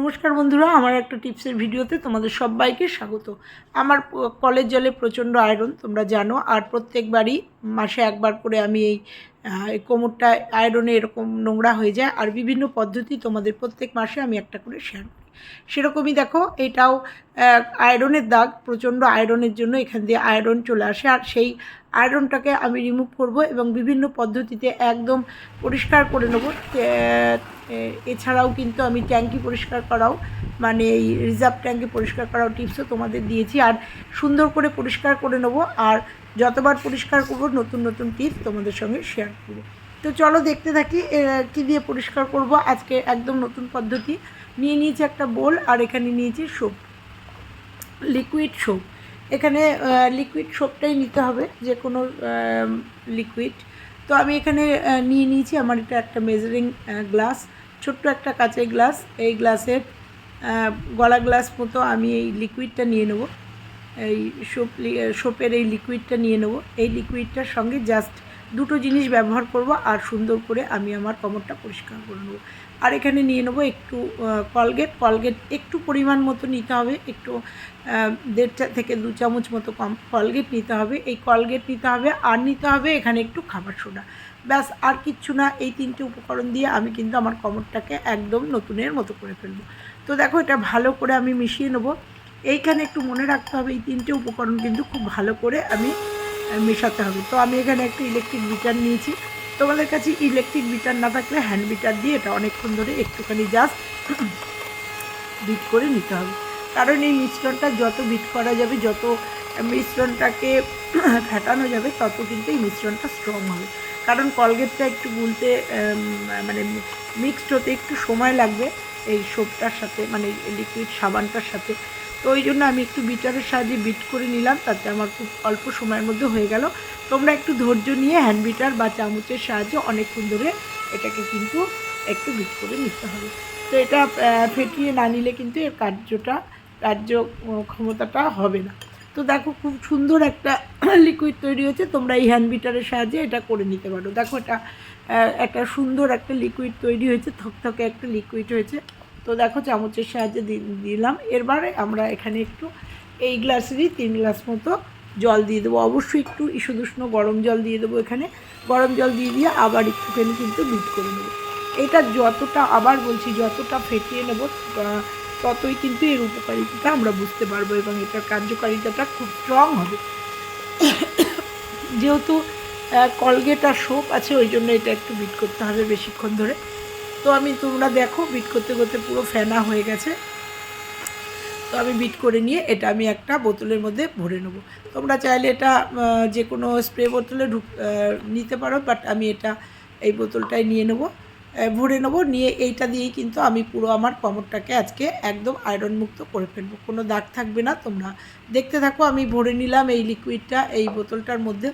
নমস্কার বন্ধুরা, আমার একটা টিপসের ভিডিওতে তোমাদের সবাইকে স্বাগত। আমার কলের জলে প্রচণ্ড আয়রন, তোমরা জানো, আর প্রত্যেকবারই মাসে একবার করে আমি এই কোমরটা আয়রনে এরকম নোংরা হয়ে যায়, আর বিভিন্ন পদ্ধতি তোমাদের প্রত্যেক মাসে আমি একটা করে শেয়ার করি। সেরকমই দেখো, এটাও আয়রনের দাগ, প্রচণ্ড আয়রনের জন্য এখান দিয়ে আয়রন চলে আসে। আর সেই আয়রনটাকে আমি রিমুভ করব এবং বিভিন্ন পদ্ধতিতে একদম পরিষ্কার করে নেব। এছাড়াও কিন্তু আমি ট্যাঙ্কি পরিষ্কার করাও মানে এই রিজার্ভ ট্যাঙ্কি পরিষ্কার করাও টিপসও তোমাদের দিয়েছি। আর সুন্দর করে পরিষ্কার করে নেব। আর যতবার পরিষ্কার করব, নতুন নতুন টিপস তোমাদের সঙ্গে শেয়ার করব। তো চলো দেখতে থাকি কী দিয়ে পরিষ্কার করব। আজকে একদম নতুন পদ্ধতি। নিয়ে নিয়েছি একটা বোল আর এখানে নিয়েছি সোপ। Liquid soap. এখানে লিকুইড সোপটাই নিতে হবে, যে কোনো লিকুইড। তো আমি এখানে নিয়ে নিয়েছি আমার এটা একটা মেজারিং গ্লাস ছোট্ট একটা কাঁচের গ্লাস এই গ্লাসের গলা গ্লাস মতো আমি এই লিকুইডটা নিয়ে নেব। এই সোপ সোপের এই লিকুইডটা নিয়ে নেব। এই লিকুইডটার সঙ্গে জাস্ট দুটো জিনিস ব্যবহার করব আর সুন্দর করে আমি আমার কোমরটা পরিষ্কার করে নেব। আর এখানে নিয়ে নেব একটু কলগেট। কলগেট একটু পরিমাণ মতো নিতে হবে, একটু দেড় থেকে দু চামচ মতো কম কলগেট নিতে হবে। এই কলগেট নিতে হবে আর নিতে হবে এখানে একটু খাবার সোডা। ব্যাস, আর কিচ্ছু না, এই তিনটে উপকরণ দিয়ে আমি কিন্তু আমার কোমরটাকে একদম নতুনের মতো করে ফেলব। তো দেখো, এটা ভালো করে আমি মিশিয়ে নেব। এইখানে একটু মনে রাখতে হবে, এই তিনটে উপকরণ কিন্তু খুব ভালো করে আমি মেশাতে হবে। তো আমি এখানে একটা ইলেকট্রিক বিটার নিয়েছি। তোমাদের কাছে ইলেকট্রিক বিটার না থাকলে হ্যান্ড বিটার দিয়ে এটা অনেকক্ষণ ধরে একটুখানি জাস্ট বিট করে নিতে হবে। কারণ এই মিশ্রণটা যত বিট করা যাবে, যত মিশ্রণটাকে ফেটানো যাবে, তত কিন্তু এই মিশ্রণটা স্ট্রং হবে। কারণ কলগেটটা একটু গুলতে মানে মিক্সড হতে একটু সময় লাগবে এই সোপটার সাথে মানে লিকুইড সাবানটার সাথে। তো ওই জন্য আমি একটু বিটারের সাহায্যে বিট করে নিলাম, তাতে আমার খুব অল্প সময়ের মধ্যে হয়ে গেল। তোমরা একটু ধৈর্য নিয়ে হ্যান্ড বিটার বা চামচের সাহায্যে অনেকক্ষণ ধরে এটাকে কিন্তু একটু বিট করে নিতে হবে। তো এটা ফেটিয়ে না নিলে কিন্তু এর কার্যটা, কার্য ক্ষমতাটা হবে না। তো দেখো খুব সুন্দর একটা লিকুইড তৈরি হয়েছে, তোমরা এই হ্যান্ড বিটারের সাহায্যে এটা করে নিতে পারো। দেখো এটা একটা সুন্দর একটা লিকুইড তৈরি হয়েছে, থকথকে একটা লিকুইড হয়েছে। তো দেখো চামচের সাহায্যে দিলাম। এরবারে আমরা এখানে একটু এই গ্লাসেরই তিন গ্লাস মতো জল দিয়ে দেবো। অবশ্যই একটু ইসুদুষ্ণ গরম জল দিয়ে দেবো এখানে। গরম জল দিয়ে দিয়ে আবার একটুখানি কিন্তু বিট করে নেব। এটা যতটা আবার বলছি, যতটা ফেটিয়ে নেব ততই কিন্তু এর উপকারিতাটা আমরা বুঝতে পারব এবং এটার কার্যকারিতাটা খুব স্ট্রং হবে। যেহেতু কলগেট আর সোপ আছে, ওই জন্য এটা একটু বিট করতে হবে বেশিক্ষণ ধরে। তো আমি তোমরা দেখো বিট করতে করতে পুরো ফেনা হয়ে গেছে। তো আমি বিট করে নিয়ে এটা আমি একটা বোতলের মধ্যে ভরে নেব। তোমরা চাইলে এটা যে কোনো স্প্রে বোতলে ঢুক নিতে পারো বাট আমি এটা এই বোতলটাই নিয়ে নেব। ভরে নেব, নিয়ে এইটা দিয়েই কিন্তু আমি পুরো আমার কোমরটাকে আজকে একদম আয়রন মুক্ত করে ফেলব। কোনো দাগ থাকবে না তোমরা। দেখতে থাকো, আমি ভরে নিলাম এই লিকুইডটা এই বোতলটার মধ্যে।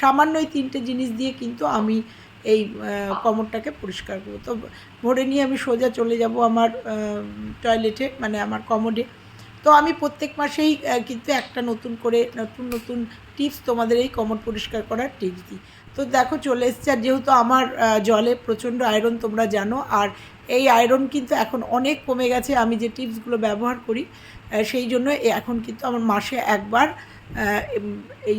সামান্য এই তিনটে জিনিস দিয়ে কিন্তু আমি এই কোমরটাকে পরিষ্কার করব। তো ভরে নিয়ে আমি সোজা চলে যাব আমার টয়লেটে মানে আমার কমোডে তো আমি প্রত্যেক মাসেই কিন্তু একটা নতুন করে, নতুন নতুন টিপস তোমাদের এই কমর পরিষ্কার করার টিপস দিই। তো দেখো চলে এসছে, আর যেহেতু আমার জলে প্রচণ্ড আয়রন তোমরা জানো, আর এই আয়রন কিন্তু এখন অনেক কমে গেছে, আমি যে টিপসগুলো ব্যবহার করি সেই জন্য এখন কিন্তু আমার মাসে একবার এই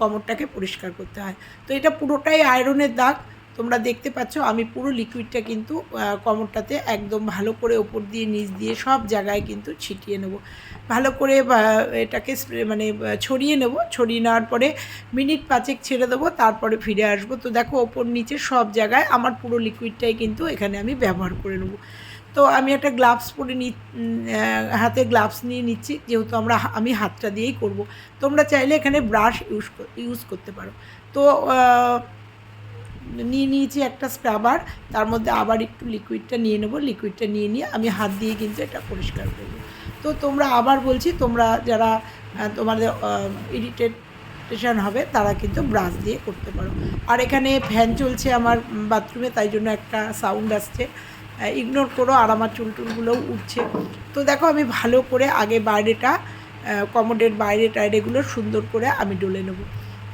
কমরটাকে পরিষ্কার করতে হয়। তো এটা পুরোটাই আয়রনের দাগ তোমরা দেখতে পাচ্ছ, আমি পুরো লিকুইডটা কিন্তু কোমরটাতে একদম ভালো করে ওপর দিয়ে, নিচ দিয়ে সব জায়গায় কিন্তু ছিটিয়ে নেব। ভালো করে এটাকে স্প্রে মানে ছড়িয়ে নেব। ছড়িয়ে নেওয়ার পরে মিনিট পাঁচেক ছেড়ে দেবো, তারপরে ফিরে আসব। তো দেখো, ওপর নিচে সব জায়গায় আমার পুরো লিকুইডটাই কিন্তু এখানে আমি ব্যবহার করে নেব। তো আমি একটা গ্লাভস পরে নি হাতে গ্লাভস নিয়ে নিচ্ছি, যেহেতু আমরা আমি হাতটা দিয়েই করব। তোমরা চাইলে এখানে ব্রাশ ইউজ ইউজ করতে পারো। তো নিয়ে নিয়েছি একটা স্ক্রাবার, তার মধ্যে আবার একটু লিকুইডটা নিয়ে নেব লিকুইডটা নিয়ে নিয়ে আমি হাত দিয়ে কিন্তু এটা পরিষ্কার করব। তো তোমরা আবার বলছি, তোমরা যারা তোমাদের ইরিটেটেশন হবে, তারা কিন্তু ব্রাশ দিয়ে করতে পারো। আর এখানে ফ্যান চলছে আমার বাথরুমে তাই জন্য একটা সাউন্ড আসছে। ইগনোর করো, আর আমার চুলটুলগুলোও উঠছে। তো দেখো, আমি ভালো করে আগে বাইরেটা কমোডের বাইরে টাইরেগুলো সুন্দর করে আমি ডলে নেব।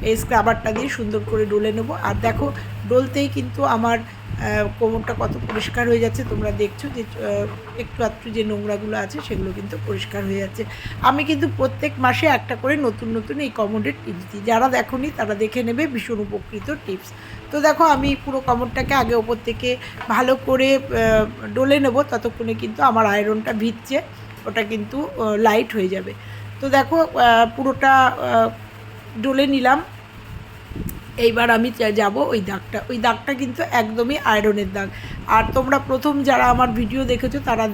এই স্ক্রাবারটা দিয়ে সুন্দর করে ডলে নেব। আর দেখো, ডলতেই কিন্তু আমার কোমরটা কত পরিষ্কার হয়ে যাচ্ছে। তোমরা দেখছ যে একটু একটু যে নোংরাগুলো আছে, সেগুলো কিন্তু পরিষ্কার হয়ে যাচ্ছে। আমি কিন্তু প্রত্যেক মাসে একটা করে নতুন নতুন এই কমোডের টিপস দিই। যারা দেখোনি, তারা দেখে নেবে ভীষণ উপকৃত টিপস। তো দেখো, আমি পুরো কমরটাকে আগে ওপর থেকে ভালো করে ডলে নেব। ততক্ষণে কিন্তু আমার আয়রনটা ভিজছে। ওটা কিন্তু লাইট হয়ে যাবে। তো দেখো পুরোটা ডলে নিলাম। এইবার আমি যাব ওই দাগটা। ওই দাগটা কিন্তু একদমই আয়রনের দাগ। আর তোমরা প্রথম যারা আমার ভিডিও দেখেছ, তারা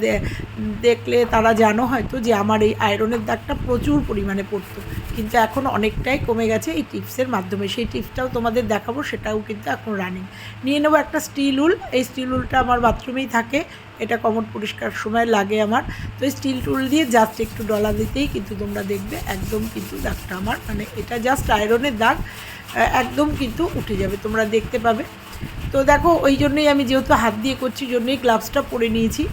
দেখলে তারা জানো হয়তো যে আমার এই আয়রনের দাগটা প্রচুর পরিমাণে পড়তো। কিন্তু এখন অনেকটাই কমে গেছে এই টিপসের মাধ্যমে। সেই টিপসটাও তোমাদের দেখাবো, সেটাও কিন্তু এখন রানিং নিয়ে নেব একটা স্টিল উল এই স্টিল উলটা আমার বাথরুমেই থাকে। এটা কমন পরিষ্কার সময় লাগে আমার। তো এই স্টিল টুল দিয়ে জাস্ট একটু ডলা দিতেই কিন্তু তোমরা দেখবে একদম কিন্তু দাগটা আমার। মানে এটা জাস্ট আয়রনের দাগ একদম কিন্তু উঠে যাবে, তোমরা দেখতে পাবে। তো দেখো, ওই জন্যই আমি যেহেতু হাত দিয়ে করছি, জন্যই গ্লাভসটা পরে নিয়েছি।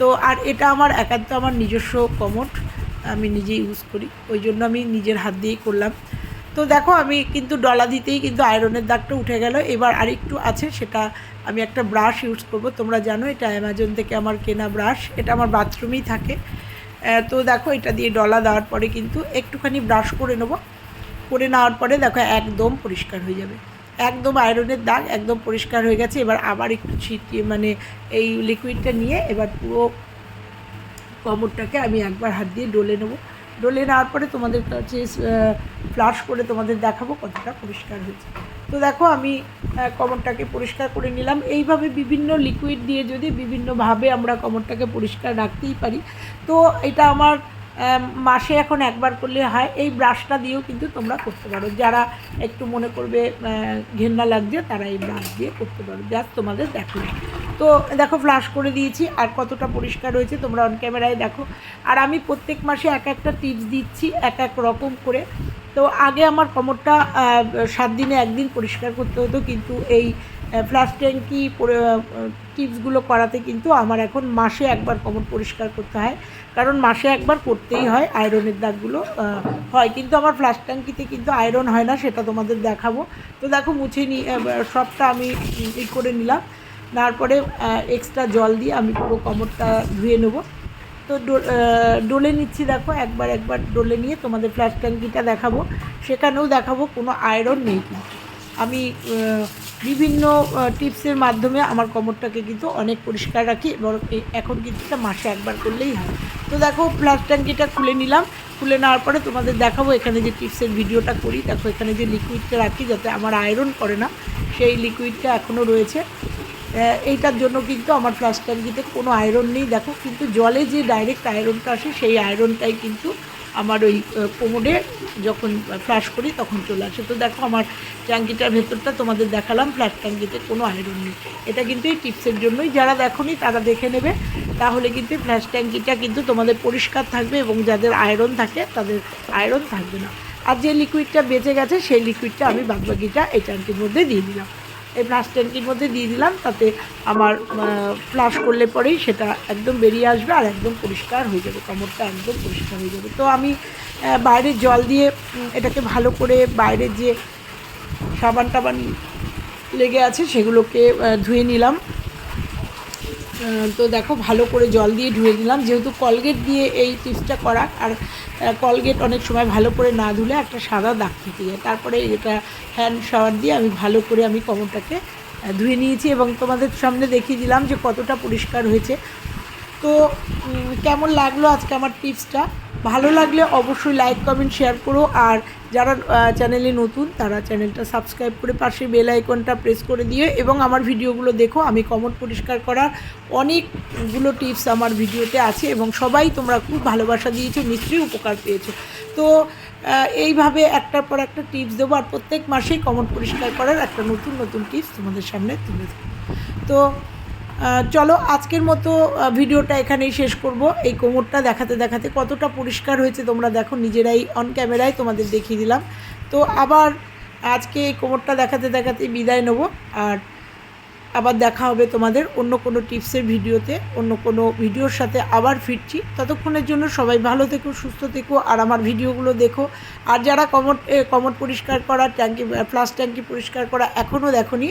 তো আর এটা আমার একান্ত আমার নিজস্ব কমট আমি নিজেই ইউজ করি। ওই জন্য আমি নিজের হাত দিয়েই করলাম। তো দেখো, আমি কিন্তু ডলা দিতেই কিন্তু আয়রনের দাগটা উঠে গেল। এবার আরেকটু আছে, সেটা আমি একটা ব্রাশ ইউজ করব। তোমরা জানো, এটা অ্যামাজন থেকে আমার কেনা ব্রাশ এটা আমার বাথরুমেই থাকে। তো দেখো, এটা দিয়ে ডলা দেওয়ার পরে কিন্তু একটুখানি ব্রাশ করে নেব। করে নেওয়ার পরে দেখো, একদম পরিষ্কার হয়ে যাবে। একদম আয়রনের দাগ, একদম পরিষ্কার হয়ে গেছে। এবার আবার একটু ছিটিয়ে মানে এই লিকুইডটা নিয়ে এবার পুরো কমরটাকে আমি একবার হাত দিয়ে ডলে নেব। ডলে নেওয়ার পরে তোমাদের কাছে ফ্লাশ করে তোমাদের দেখাবো কতটা পরিষ্কার হয়েছে। তো দেখো আমি কমরটাকে পরিষ্কার করে নিলাম। এইভাবে বিভিন্ন লিকুইড দিয়ে যদি বিভিন্নভাবে আমরা কমরটাকে পরিষ্কার রাখতেই পারি, তো এটা আমার মাসে এখন একবার করলে হয়। এই ব্রাশটা দিয়েও কিন্তু তোমরা করতে পারো। যারা একটু মনে করবে ঘেন্না লাগছে, তারা এই ব্রাশ দিয়ে করতে পারো। জাস্ট তোমাদের দেখো তো দেখো ফ্লাশ করে দিয়েছি। আর কতটা পরিষ্কার হয়েছে তোমরা অন ক্যামেরায় দেখো। আর আমি প্রত্যেক মাসে এক একটা টিপস দিচ্ছি, এক এক রকম করে। তো আগে আমার কোমরটা সাত দিনে একদিন পরিষ্কার করতে হতো, কিন্তু এই ফ্লাশ ট্যাঙ্কি টিপসগুলো করাতে কিন্তু আমার এখন মাসে একবার কোমর পরিষ্কার করতে হয়। কারণ মাসে একবার করতেই হয় আয়রনের দাগগুলো হয়। কিন্তু আমার ফ্লাশ ট্যাঙ্কিতে কিন্তু আয়রন হয় না, সেটা তোমাদের দেখাবো। তো দেখো, মুছে নি সবটা আমি ই করে নিলাম। তারপরে এক্সট্রা জল দিয়ে আমি পুরো কোমরটা ধুয়ে নেব। তো ডলে নিচ্ছি দেখো, একবার একবার ডলে নিয়ে তোমাদের ফ্ল্যাশ ট্যাঙ্কিটা দেখাবো। সেখানেও দেখাবো, কোনো আয়রন নেই কিন্তু। আমি বিভিন্ন টিপসের মাধ্যমে আমার কোমরটাকে কিন্তু অনেক পরিষ্কার রাখি এবং এখন কিন্তু মাসে একবার করলেই হয়। তো দেখো ফ্ল্যাশ ট্যাঙ্কিটা খুলে নিলাম। খুলে নেওয়ার পরে তোমাদের দেখাবো, এখানে যে টিপসের ভিডিওটা করি। দেখো, এখানে যে লিকুইডটা রাখি যাতে আমার আয়রন করে না, সেই লিকুইডটা এখনও রয়েছে। এইটার জন্য কিন্তু আমার ফ্লাশ ট্যাঙ্কিতে কোনো আয়রন নেই। দেখো, কিন্তু জলে যে ডাইরেক্ট আয়রনটা আসে, সেই আয়রনটাই কিন্তু আমার ওই কোমরে যখন ফ্লাশ করি তখন চলে আসে। তো দেখো, আমার ট্যাঙ্কিটার ভেতরটা তোমাদের দেখালাম ফ্ল্যাট ট্যাঙ্কিতে কোনো আয়রন নেই। এটা কিন্তু এই টিপসের জন্যই। যারা দেখোনি, তারা দেখে নেবে। তাহলে কিন্তু ফ্ল্যাশ ট্যাঙ্কিটা কিন্তু তোমাদের পরিষ্কার থাকবে এবং যাদের আয়রন থাকে, তাদের আয়রন থাকবে না। আর যে লিকুইডটা বেঁচে গেছে, সেই লিকুইডটা আমি বাদবাকিটা এই ট্যাঙ্কির মধ্যে দিয়ে দিলাম। এই প্লাস ট্যাঙ্কির মধ্যে দিয়ে দিলাম, তাতে আমার ফ্লাশ করলে পরেই সেটা একদম বেরিয়ে আসবে আর একদম পরিষ্কার হয়ে যাবে, কামড়টা একদম পরিষ্কার হয়ে যাবে। তো আমি বাইরে বাইরের জল দিয়ে এটাকে ভালো করে বাইরের যে সাবান টাবান লেগে আছে সেগুলোকে ধুয়ে নিলাম। তো দেখো, ভালো করে জল দিয়ে ধুয়ে দিলাম যেহেতু কলগেট দিয়ে এই টিপসটা করা, আর কলগেট অনেক সময় ভালো করে না ধুলে একটা সাদা দাগ থেকে যায়। তারপরে এটা হ্যান্ড শাওয়ার দিয়ে আমি ভালো করে আমি কমরটাকে ধুয়ে নিয়েছি এবং তোমাদের সামনে দেখিয়ে দিলাম যে কতটা পরিষ্কার হয়েছে। তো কেমন লাগল আজকে আমার টিপসটা? ভালো লাগলে অবশ্যই লাইক, কমেন্ট, শেয়ার করো। আর যারা চ্যানেলে নতুন, তারা চ্যানেলটা সাবস্ক্রাইব করে পাশে বেল আইকনটা প্রেস করে দিও। এবং আমার ভিডিওগুলো দেখো, আমি কমন পরিষ্কার করার অনেকগুলো টিপস আমার ভিডিওতে আছে এবং সবাই তোমরা খুব ভালোবাসা দিয়েছ, নিশ্চয়ই উপকার পেয়েছ। তো এইভাবে একটার পর একটা টিপস দেবো আর প্রত্যেক মাসেই কমন পরিষ্কার করার একটা নতুন নতুন টিপস তোমাদের সামনে তুলে দেবো তো চলো আজকের মতো ভিডিওটা এখানেই শেষ করব। এই কোমরটা দেখাতে দেখাতে কতটা পরিষ্কার হয়েছে তোমরা দেখো, নিজেরাই অন ক্যামেরায় তোমাদের দেখিয়ে দিলাম। তো আবার আজকে এই কোমরটা দেখাতে দেখাতে বিদায় নেব। আর আবার দেখা হবে তোমাদের অন্য কোনো টিপসের ভিডিওতে, অন্য কোনো ভিডিওর সাথে আবার ফিরছি। ততক্ষণের জন্য সবাই ভালো থেকো, সুস্থ থেকো, আর আমার ভিডিওগুলো দেখো। আর যারা কমট কমট পরিষ্কার করা, ট্যাঙ্কি ফ্লাস ট্যাঙ্কি পরিষ্কার করা এখনও দেখোনি,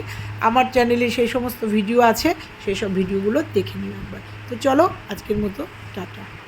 আমার চ্যানেলে সেই সমস্ত ভিডিও আছে, সেই সব ভিডিওগুলো দেখে নিও একবার। তো চলো, আজকের মতো, টাটা।